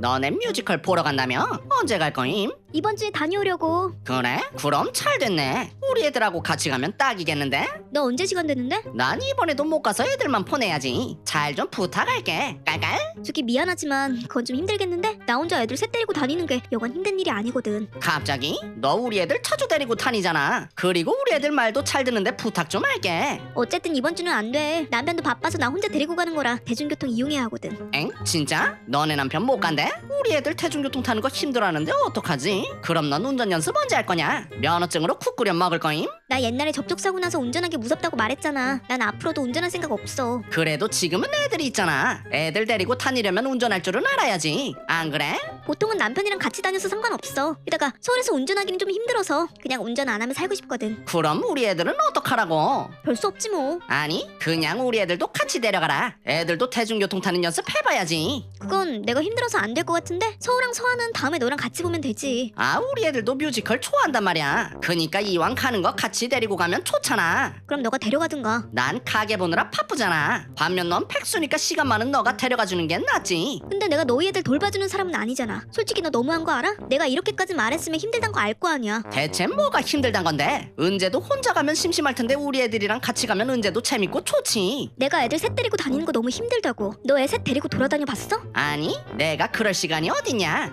너네 뮤지컬 보러 간다며? 언제 갈 거임? 이번 주에 다녀오려고. 그래? 그럼 잘 됐네. 우리 애들하고 같이 가면 딱이겠는데? 너 언제 시간 되는데? 난 이번에도 못 가서 애들만 보내야지. 잘 좀 부탁할게. 깔깔? 저기 미안하지만 그건 좀 힘들겠는데? 나 혼자 애들 셋 데리고 다니는 게 여간 힘든 일이 아니거든. 갑자기? 너 우리 애들 자주 데리고 다니잖아. 그리고 우리 애들 말도 잘 듣는데 부탁 좀 할게. 어쨌든 이번 주는 안 돼. 남편도 바빠서 나 혼자 데리고 가는 거라 대중교통 이용해야 하거든. 엥? 진짜? 너네 남편 못 간대? 우리 애들 대중교통 타는 거 힘들어하는데 어떡하지? 그럼 넌 운전 연습 언제 할 거냐? 면허증으로 쿡 끓여 먹을 거임? 나 옛날에 접촉사고 나서 운전하기 무섭다고 말했잖아. 난 앞으로도 운전할 생각 없어. 그래도 지금은 애들이 있잖아. 애들 데리고 다니려면 운전할 줄은 알아야지. 안 그래? 보통은 남편이랑 같이 다녀서 상관없어. 게다가 서울에서 운전하기는 좀 힘들어서 그냥 운전 안 하면 살고 싶거든. 그럼 우리 애들은 어떡하라고? 별 수 없지 뭐. 아니, 그냥 우리 애들도 같이 데려가라. 애들도 대중교통 타는 연습 해봐야지. 그건 내가 힘들어서 안 될 것 같은데 서울랑 서하는 다음에 너랑 같이 보면 되지. 아, 우리 애들도 뮤지컬 좋아한단 말이야. 그니까 이왕 가는 거 같이 데리고 가면 좋잖아. 그럼 너가 데려가든가. 난 가게 보느라 바쁘잖아. 반면 넌 백수니까 시간 많은 너가 데려가 주는 게 낫지. 근데 내가 너희 애들 돌봐주는 사람은 아니잖아. 솔직히 너 너무한 거 알아? 내가 이렇게까지 말했으면 힘들단 거 알 거 아니야. 대체 뭐가 힘들단 건데? 은재도 혼자 가면 심심할 텐데 우리 애들이랑 같이 가면 은재도 재밌고 좋지. 내가 애들 셋 데리고 다니는 거 너무 힘들다고. 너 애 셋 데리고 돌아다녀 봤어? 아니, 내가 그럴 시간이 어딨냐?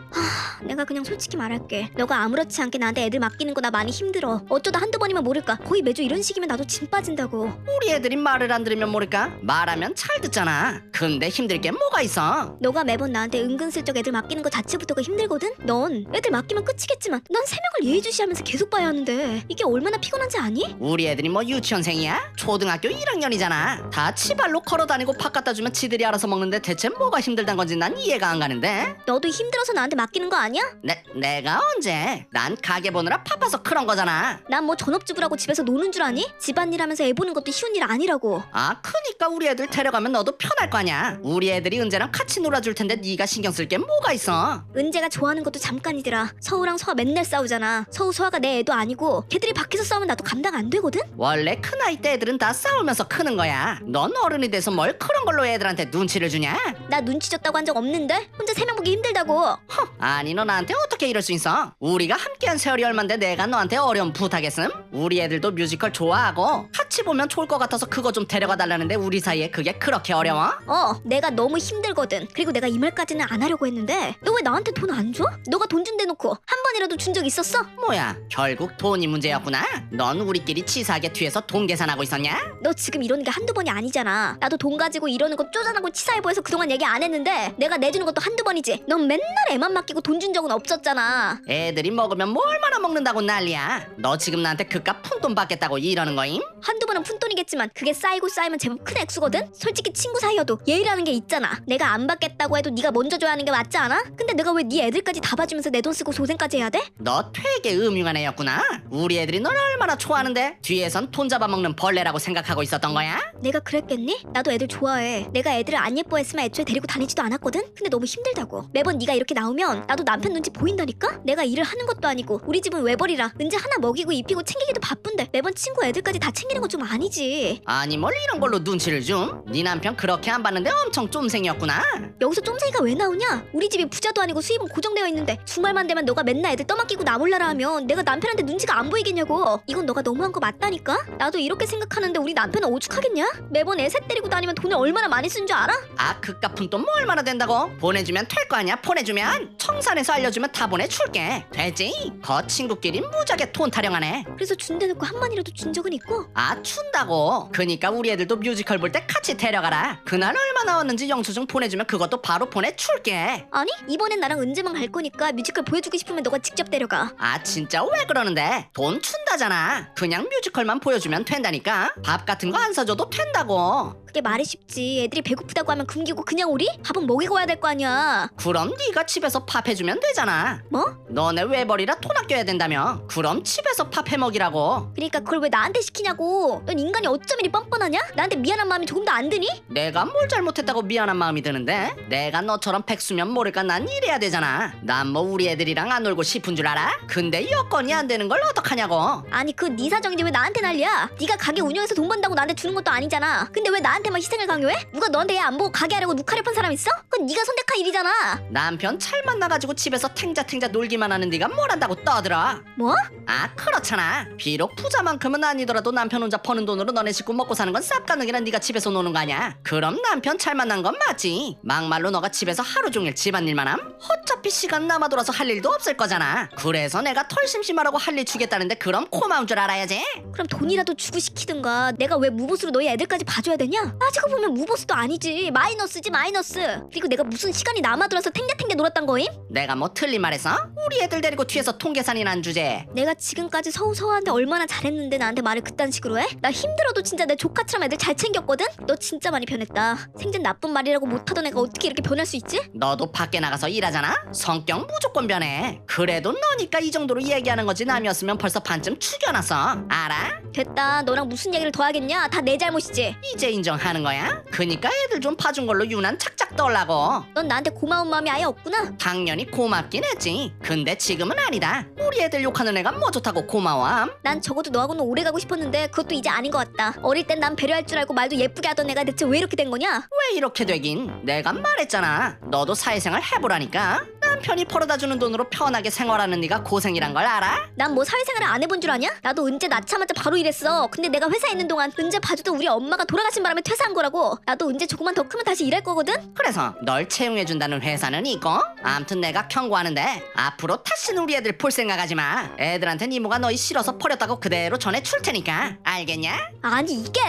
내가 그냥 솔직히 말할게. 너가 아무렇지 않게 나한테 애들 맡기는 거 나 많이 힘들어. 어쩌다 한두 번이면 모를까. 거의 매주 이런 식이면 나도 진 빠진다고. 우리 애들이 말을 안 들으면 모를까? 말하면 잘 듣잖아. 근데 힘들 게 뭐가 있어? 너가 매번 나한테 은근슬쩍 애들 맡기는 거 자체 부터가 힘들거든? 넌 애들 맡기면 끝이겠지만 난 세 명을 예의주시하면서 계속 봐야 하는데 이게 얼마나 피곤한지 아니? 우리 애들이 뭐 유치원생이야? 초등학교 1학년이잖아. 다 치발로 걸어 다니고 밥 갖다 주면 지들이 알아서 먹는데 대체 뭐가 힘들단 건지 난 이해가 안 가는데. 너도 힘들어서 나한테 맡기는 거 아니야? 내, 내가 언제? 난 가게 보느라 바빠서 그런 거잖아. 난 뭐 전업주부라고 집에서 노는 줄 아니? 집안일 하면서 애 보는 것도 쉬운 일 아니라고. 아, 크니까 우리 애들 데려가면 너도 편할 거 아니야. 우리 애들이 은재랑 같이 놀아줄 텐데 네가 신경 쓸 게 뭐가 있어? 은재가 좋아하는 것도 잠깐이더라. 서우랑 서아 맨날 싸우잖아. 서우 서아가 내 애도 아니고 걔들이 밖에서 싸우면 나도 감당 안 되거든? 원래 큰 아이 때 애들은 다 싸우면서 크는 거야. 넌 어른이 돼서 뭘 그런 걸로 애들한테 눈치를 주냐? 나 눈치 줬다고 한 적 없는데? 혼자 세 명 보기 힘들다고. 허, 아니 너 나한테 어떻게 이럴 수 있어? 우리가 함께한 세월이 얼만데 내가 너한테 어려운 부탁했음? 우리 애들도 뮤지컬 좋아하고 같이 보면 좋을 것 같아서 그거 좀 데려가 달라는데 우리 사이에 그게 그렇게 어려워? 어, 내가 너무 힘들거든. 그리고 내가 이 말까지는 안 하려고 했는데 너 왜 나한테 돈 안 줘? 너가 돈 준대 놓고 한 번이라도 준 적 있었어? 뭐야 결국 돈이 문제였구나? 넌 우리끼리 치사하게 뒤에서 돈 계산하고 있었냐? 너 지금 이러는 게 한두 번이 아니잖아. 나도 돈 가지고 이러는 거 쪼잔하고 치사해 보여서 그동안 얘기 안 했는데 내가 내주는 것도 한두 번이지. 넌 맨날 애만 맡기고 돈 준 적은 없었잖아. 애들이 먹으면 뭐 얼마나 먹는다고 난리야 너 지금 나한테 그깟 푼돈 받겠다고 이러는 거임? 한두 번은 푼돈이 겠지만 그게 쌓이고 쌓이면 제법 큰 액수거든? 솔직히 친구 사이여도 예의라는 게 있잖아. 내가 안 받겠다고 해도 네가 먼저 줘야 하는 게 맞지 않아? 근데 내가 왜 네 애들까지 다 봐주면서 내 돈 쓰고 소생까지 해야 돼? 너 되게 음흉한 애였구나 우리 애들이 널 얼마나 좋아하는데 뒤에선 돈 잡아먹는 벌레라고 생각하고 있었던 거야? 내가 그랬겠니? 나도 애들 좋아해. 내가 애들을 안 예뻐했으면 애초에 데리고 다니지도 않았거든? 근데 너무 힘들다고. 매번 네가 이렇게 나오면 나도 남편 눈치 보인다니까? 내가 일을 하는 것도 아니고 우리 집은 외벌이라 은재 하나 먹이고 입히고 챙기기도 바쁜데 매번 친구 애들까지 다 챙기는 건 좀 아니지. 아니 뭘 이런 걸로 눈치를 줌? 네 남편 그렇게 안 봤는데 엄청 쫌생이었구나 여기서 쫌생이가 왜 나오냐? 우리 집이 부자도 아니고 수입은 고정되어 있는데 주말만 되면 너가 맨날 애들 떠맡기고 나 몰라라 하면 내가 남편한테 눈치가 안 보이겠냐고. 이건 너가 너무한 거 맞다니까? 나도 이렇게 생각하는데 우리 남편은 오죽하겠냐? 매번 애 셋 데리고 다니면 돈을 얼마나 많이 쓰는 줄 알아? 아 그깟 푼돈 뭐 얼마나 된다고? 보내주면 될 거 아니야 보내주면 청산해서 알려주면 다 보내줄게 됐지? 거 친구끼리 무지하게 돈 타령하네 그래서 준대 놓고 한 번이라도 준 적은 있고 아 춘다고 그니까 우리 애들도 뮤지컬 볼 때 같이 데려가라. 그날 얼마 나왔는지 영수증 보내주면 그것도 바로 보내줄게. 아니 이번엔 나랑 은재만 갈 거니까 뮤지컬 보여주고 싶으면 너가 직접 데려가. 아 진짜 왜 그러는데? 돈 춘다잖아. 그냥 뮤지컬만 보여주면 된다니까. 밥 같은 거 안 사줘도 된다고 그게 말이 쉽지 애들이 배고프다고 하면 굶기고 그냥 우리? 밥은 먹이고 와야 될 거 아니야 그럼 네가 집에서 밥 해주면 되잖아 뭐? 너네 외벌이라 돈 아껴야 된다며 그럼 집에서 밥 해먹이라고 그러니까 그걸 왜 나한테 시키냐고 넌 인간이 어쩜 이리 뻔뻔하냐? 나한테 미안한 마음이 조금도 안 드니? 내가 뭘 잘못했다고 미안한 마음이 드는데 내가 너처럼 백수면 모를까 난 이래야 되잖아 난 뭐 우리 애들이랑 안 놀고 싶은 줄 알아? 근데 여건이 안 되는 걸 어떡하냐고 아니 그 네 사정인데 왜 나한테 난리야? 네가 가게 운영해서 돈 번다고 나한테 주는 것도 아니잖아 근데 왜 나한테 나한테만 희생을 강요해? 누가 너한테 얘 안 보고 가게 하려고 누카를 판 사람 있어? 그건 네가 선택한 일이잖아 남편 잘 만나가지고 집에서 탱자탱자 놀기만 하는 네가 뭘 한다고 떠들어 뭐? 아 그렇잖아 비록 부자만큼은 아니더라도 남편 혼자 버는 돈으로 너네 식구 먹고 사는 건 쌉 가능이라 네가 집에서 노는 거 아니야 그럼 남편 잘 만난 건 맞지 막말로 너가 집에서 하루 종일 집안일만 함? 어차피 시간 남아 돌아서 할 일도 없을 거잖아 그래서 내가 털 심심하라고 할 일 주겠다는데 그럼 고마운 줄 알아야지 그럼 돈이라도 주고 시키든가 내가 왜 무보수로 너희 애들까지 봐줘야 되냐? 따지고 보면 무보수도 아니지 마이너스지 마이너스 그리고 내가 무슨 시간이 남아돌아서 탱겨탱겨 놀았단 거임? 내가 뭐 틀린 말했어? 우리 애들 데리고 뒤에서 통계산이 난 주제 내가 지금까지 서우서우한데 얼마나 잘했는데 나한테 말을 그딴 식으로 해? 나 힘들어도 진짜 내 조카처럼 애들 잘 챙겼거든? 너 진짜 많이 변했다 생전 나쁜 말이라고 못하던 애가 어떻게 이렇게 변할 수 있지? 너도 밖에 나가서 일하잖아? 성격 무조건 변해 그래도 너니까 이 정도로 얘기하는 거지 남이었으면 벌써 반쯤 죽여놨어 알아? 됐다 너랑 무슨 얘기를 더 하겠냐 다 내 잘못이지 이제 인정 하는 거야? 그니까 애들 좀 봐준 걸로 유난 착착 떨라고. 넌 나한테 고마운 마음이 아예 없구나. 당연히 고맙긴 했지. 근데 지금은 아니다. 우리 애들 욕하는 애가 뭐 좋다고 고마워함 난 적어도 너하고는 오래 가고 싶었는데 그것도 이제 아닌 것 같다. 어릴 땐 난 배려할 줄 알고 말도 예쁘게 하던 애가 대체 왜 이렇게 된 거냐? 왜 이렇게 되긴? 내가 말했잖아. 너도 사회생활 해보라니까 남편이 벌어다주는 돈으로 편하게 생활하는 네가 고생이란 걸 알아? 난 뭐 사회생활을 안 해본 줄 아냐? 나도 은재 낳자마자 바로 일했어. 근데 내가 회사에 있는 동안 은재 봐주던 우리 엄마가 돌아가신 바람에 퇴사한 거라고. 나도 은재 조금만 더 크면 다시 일할 거거든? 그래서 널 채용해준다는 회사는 있고 암튼 내가 경고하는데 앞으로 다시는 우리 애들 볼 생각하지 마 애들한텐 이모가 너희 싫어서 버렸다고 그대로 전해줄 테니까 알겠냐? 아니 이게?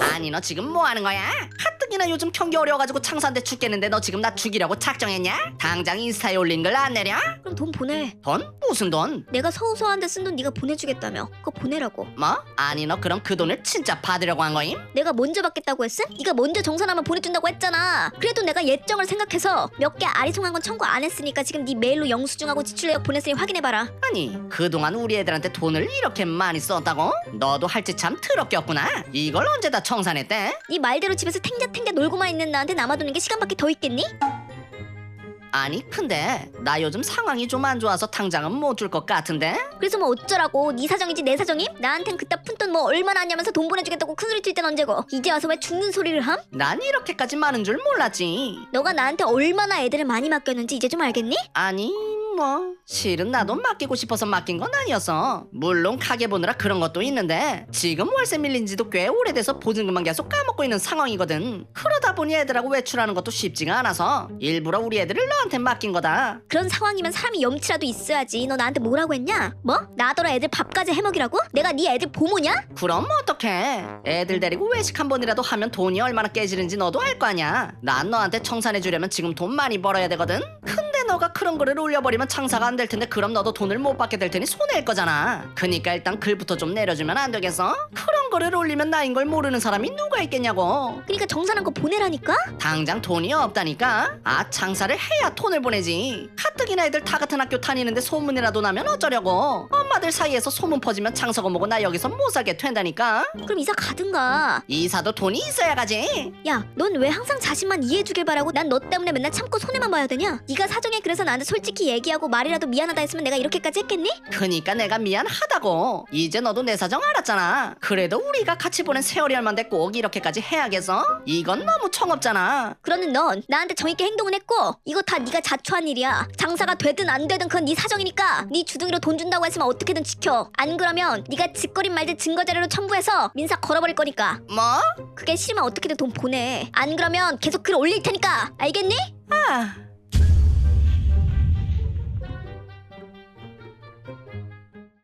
아니 너 지금 뭐 하는 거야? 가뜩이나 요즘 경기 어려워가지고 창사한테 죽겠는데 너 지금 나 죽이려고 작정했냐? 당장 인스타에 올린 걸안 내려? 그럼 돈 보내. 돈? 무슨 돈? 내가 서우서한데 쓴돈 네가 보내주겠다며. 그거 보내라고. 뭐? 아니 너 그럼 그 돈을 진짜 받으려고 한 거임? 내가 먼저 받겠다고 했음? 네가 먼저 정산하면 보내준다고 했잖아. 그래도 내가 예정을 생각해서 몇 개 아리송한 건 청구 안 했으니까 지금 네 메일로 영수증하고 지출 내역 보냈으니 확인해봐라. 아니 그동안 우리 애들한테 돈을 이렇게 많이 썼다고? 너도 할 짓 참 더럽겠구나 이걸 언제 다 청산했대? 네 말대로 집에서 탱자탱자 놀고만 있는 나한테 남아도는 게 시간밖에 더 있겠니? 아니 근데 나 요즘 상황이 좀 안 좋아서 당장은 못 줄 것 같은데? 그래서 뭐 어쩌라고 네 사정이지 내 사정임? 나한텐 그따 푼돈 뭐 얼마나 하냐면서 돈 보내주겠다고 큰소리 칠 땐 언제고 이제 와서 왜 죽는 소리를 함? 난 이렇게까지 많은 줄 몰랐지 너가 나한테 얼마나 애들을 많이 맡겼는지 이제 좀 알겠니? 아니 뭐. 실은 나도 맡기고 싶어서 맡긴 건 아니었어 물론 가게 보느라 그런 것도 있는데 지금 월세 밀린 지도 꽤 오래돼서 보증금만 계속 까먹고 있는 상황이거든. 그러다 보니 애들하고 외출하는 것도 쉽지가 않아서 일부러 우리 애들을 너한테 맡긴 거다. 그런 상황이면 사람이 염치라도 있어야지. 너 나한테 뭐라고 했냐? 뭐? 나더러 애들 밥까지 해먹이라고? 내가 네 애들 보모냐? 그럼 어떡해? 애들 데리고 외식 한 번이라도 하면 돈이 얼마나 깨지는지 너도 알 거 아니야. 난 너한테 청산해 주려면 지금 돈 많이 벌어야 되거든. 근데 너가 그런 거를 올려버리면 장사가 안 될 텐데 그럼 너도 돈을 못 받게 될 테니 손해일 거잖아. 그니까 일단 글부터 좀 내려주면 안 되겠어? 그런 거를 올리면 나인 걸 모르는 사람이 누가 있겠냐고. 그러니까 정산한 거 보내라니까? 당장 돈이 없다니까? 아 장사를 해야 돈을 보내지. 가뜩이나 애들 다 같은 학교 다니는데 소문이라도 나면 어쩌려고 엄마들 사이에서 소문 퍼지면 장사고 뭐고 나 여기서 못 살게 된다니까 그럼 이사 가든가 이사도 돈이 있어야 가지. 야 넌 왜 항상 자신만 이해해주길 바라고 난 너 때문에 맨날 참고 손해만 봐야 되냐? 네가 사정해 그래서 나한테 솔직히 얘기하고 말이라도 미안하다 했으면 내가 이렇게까지 했겠니? 그니까 내가 미안하다고. 이제 너도 내 사정 알았잖아. 그래도 우리가 같이 보낸 세월이 얼만데 꼭 이렇게까지 해야겠어? 이건 너무 청없잖아. 그러는 넌 나한테 정있게 행동은 했고 이거 다 네가 자초한 일이야 장사가 되든 안 되든 그건 네 사정이니까 네 주둥이로 돈 준다고 했으면 어떻게든 지켜. 안 그러면 네가 짓거린 말들 증거 자료로 첨부해서 민사 걸어버릴 거니까. 뭐? 그게 싫으면 어떻게든 돈 보내. 안 그러면 계속 글 올릴 테니까. 알겠니? 아,